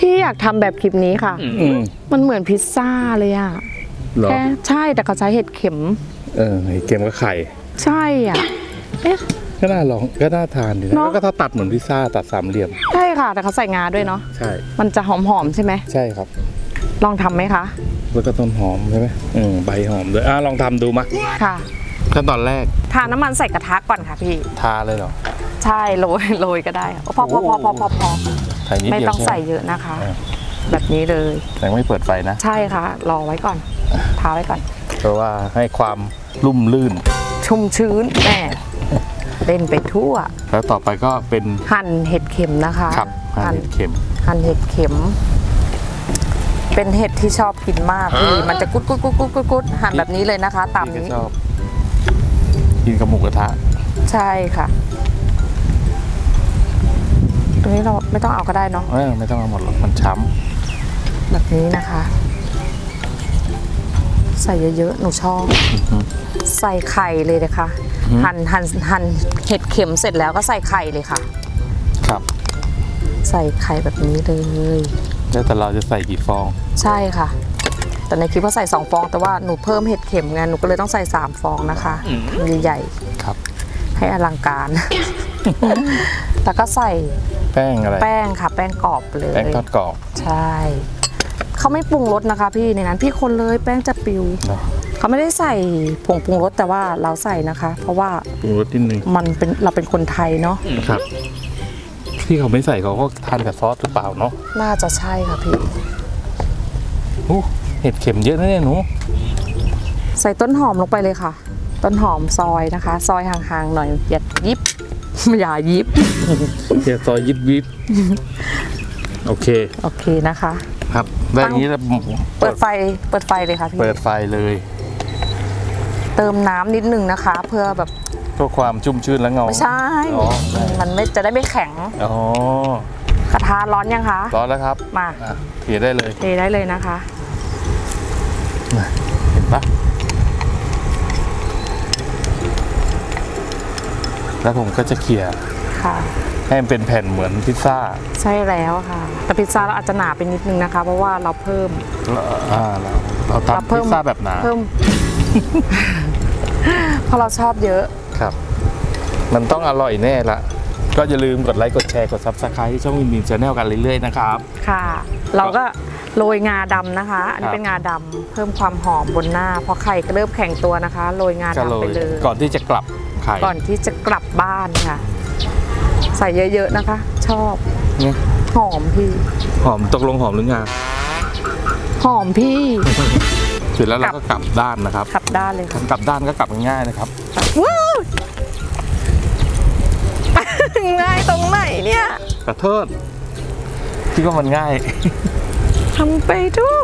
พี่อยากทำแบบคลิปนี้ค่ะ อืมมันเหมือนพิซซ่าเลยอะเหรอแค่ใช่แต่เขาใช้เห็ดเข็ม เออไอ้เกมก็ไข่ ใช่อะเอ๊ะ ก็น่าลองก็น่าทานดีนะเนอะ แล้วก็ถ้าตัดเหมือนพิซซ่าตัดสามเหลี่ยม ใช่ค่ะ แต่เขาใส่งาด้วยเนาะใช่ มันจะหอมๆใช่ไหมใช่ครับ ลองทำไหมคะแล้วก็ต้นหอมใช่ไหมอืมใบหอมด้วยอะลองทำดูมาค่ะ ขั้นตอนแรกทาน้ำมันใส่กระทะก่อนค่ะพี่ ทาเลยเหรอ ใช่โรยโรยก็ได้ค่ะพอพอพอพอพอพอใส่นิดไม่เดียวต้องใช่ไหมใส่เยอะนะคะเออแบบนี้เลย แต่ไม่เปิดไฟนะ ใช่ค่ะ รอไว้ก่อนทาไว้ก่อน เพราะว่าให้ความลุ่มลื่น ชุ่มชื้นแน่เล่นไปทั่ว แล้วต่อไปก็เป็นหั่นเห็ดเข็มนะคะขับหั่น เห็ดเข็ม หั่นเห็ดเข็ม เป็นเห็ดที่ชอบกินมากพี่มันจะกุดกุดกุดกุดกุดกุดหั่นแบบนี้เลยนะคะตามพี่ก็นี้ชอบกินกับหมูกระทะ ใช่ค่ะ ตรงนี้เราไม่ต้องเอาก็ได้เนาะเออไม่ต้องเอาหมดหรอกมันช้แบบนี้นะคะ ใส่เยอะๆหนูชอบใส่ไข่เลยนะคะหั่นหั่นหั่นเห็ดเข็มเสร็จแล้วก็ใส่ไข่เลยค่ะำครับใส่ไข่แบบนี้เลย แล้วแต่เราจะใส่กี่ฟอง ใช่ค่ะ แต่ในคลิปว่าใส่ 2 ฟอง แต่ว่าหนูเพิ่มเห็ดเข็มไงหนูก็เลยต้องใส่ 3 ฟองนะคะใหญ่ครับ ๆให้อลังการ แล้วก็ใส่แป้งอะไร แป้งค่ะ แป้งกรอบเลย แป้งทอดกรอบ ใช่ เขาไม่ปรุงรสนะคะ พี่ในนั้น พี่คนเลยแป้งจะปิวเนอะเขาไม่ได้ใส่ผงปรุงรสแต่ว่าเราใส่นะคะ เพราะว่าปรุงรสนิดนึงมันเป็นเราเป็นคนไทยเนาะครับ ที่เขาไม่ใส่เขาก็ทานกับซอสหรือเปล่าเนาะน่าจะใช่ค่ะพี่อู้เห็ดเข็มเยอะนะเนี่ยหนูใส่ต้นหอมลงไปเลยค่ะ ต้นหอมซอยนะคะ ซอยห่างๆหน่อยอย่ายิบ อย่ายิบเดี๋ยวซอยยิบยิบโอเคโอเคนะคะ ครับได้อย่างนี้แล้วเปิดไฟเปิดไฟเลยค่ะพี่เปิดไฟเลยเติมน้ำนิดนึงนะคะ เพื่อแบบเพื่อความชุ่มชื่นและเงาไม่ใช่ อ๋อมันไม่จะได้ไม่แข็งอ๋อกระทะร้อนยังคะร้อนแล้วครับมาอะเขียได้เลยเทได้เลยนะคะ เห็นปะ แล้วผมก็จะเขี่ยค่ะ ให้มันเป็นแผ่นเหมือนพิซซ่าใช่แล้วค่ะ แต่พิซซ่าเราอาจจะหนาไปนิดนึงนะคะ เพราะว่าเราเพิ่ม แล้วอ่าเราเราเราทำเพิ่พิม ซซ่าแบบหนาเพิ่ม เพราะเราชอบเยอะ ครับ มันต้องอร่อยแน่ละ ก็อย่าลืมกดไลค์กดแชร์กดซับสไครต์ที่ช่องวินวินชาแนลกันเรื่อยๆนะครับ ค่ะ เราก็โรยงาดำนะคะ อันนี้ครับ เป็นงาดำเพิ่มความหอมบนหน้าพอไข่ก็เริ่มแข็งตัวนะคะโรยงาก็โรดำไปยเลย ก่อนที่จะกลับ ไข่ก่อนที่จะกลับบ้านค่ะ ใส่เยอะๆนะคะ ชอบเนี่ยหอมพี่ หอมตกลงหอมหรืองาหอมพี่ เสร็จแล้วเราก็กลับด้านนะครับขับด้านเลยค่ะกลับด้านก็กลับง่ายๆนะครับว้าวง่ายตรงไหนเนี่ยขอโทษคิดว่ามันง่ายทำไปทั่ว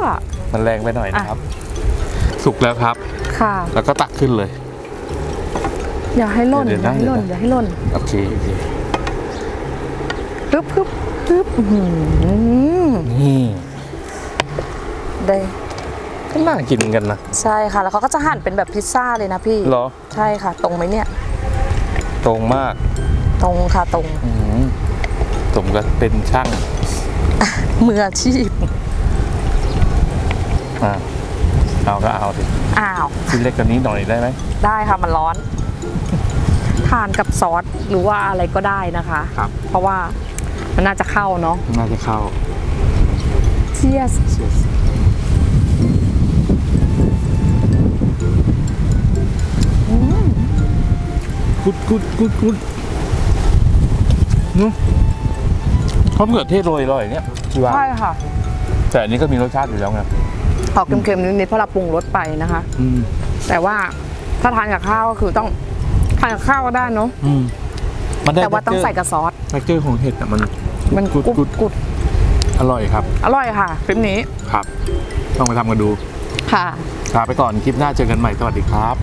มันแรงไปหน่อยนะครับ สุกแล้วครับ ค่ะ แล้วก็ตักขึ้นเลย อย่าให้หล่นเดี๋อยวย่าให้หล่นเดี๋ยวอย่าให้หล่นโอเคโอเคปึ๊บปึ๊บปึ๊บอื้อหือนี่ได้ก็น่ากินกันนะใช่ค่ะ แล้วเขาก็จะหั่นเป็นแบบพิซซ่าเลยนะพี่เหรอใช่ค่ะ ตรงไหมเนี่ย ตรงมากตรงค่ะตรงอืมสมกับเป็นช่างมืออาชีพอ่าเอาก็เอาดิอ้าว ชิ้นเล็กกว่านี้หน่อยได้ไหมได้ค่ะมันร้อน ทานกับซอสหรือว่าอะไรก็ได้นะคะ ครับ เพราะว่ามันน่าจะเข้าเนาะน่าจะเข้าเชียสกุดกุดกุดกุดเนาะข้าวเผือกเทศโรยอร่อยเนี่ยพี่ว่าใช่ค่ะ แต่อันนี้ก็มีรสชาติอยู่แล้วไงออกเค็มๆนิดๆเพราะเราปรุงรสไปนะคะอืมแต่ว่าถ้าทานกับข้าวก็คือต้อง ทานกับข้าวก็ได้เนาะอืมมันได้แต่ว่าต้องใส่กับซอสเท็กเจอร์ของเห็ดอะมันมันกุดกุดกุดกุดอร่อยครับ อร่อยค่ะคลิปนี้ครับ ต้องไปทำกันดูค่ะลาไปก่อนคลิปหน้าเจอกันใหม่สวัสดีครับ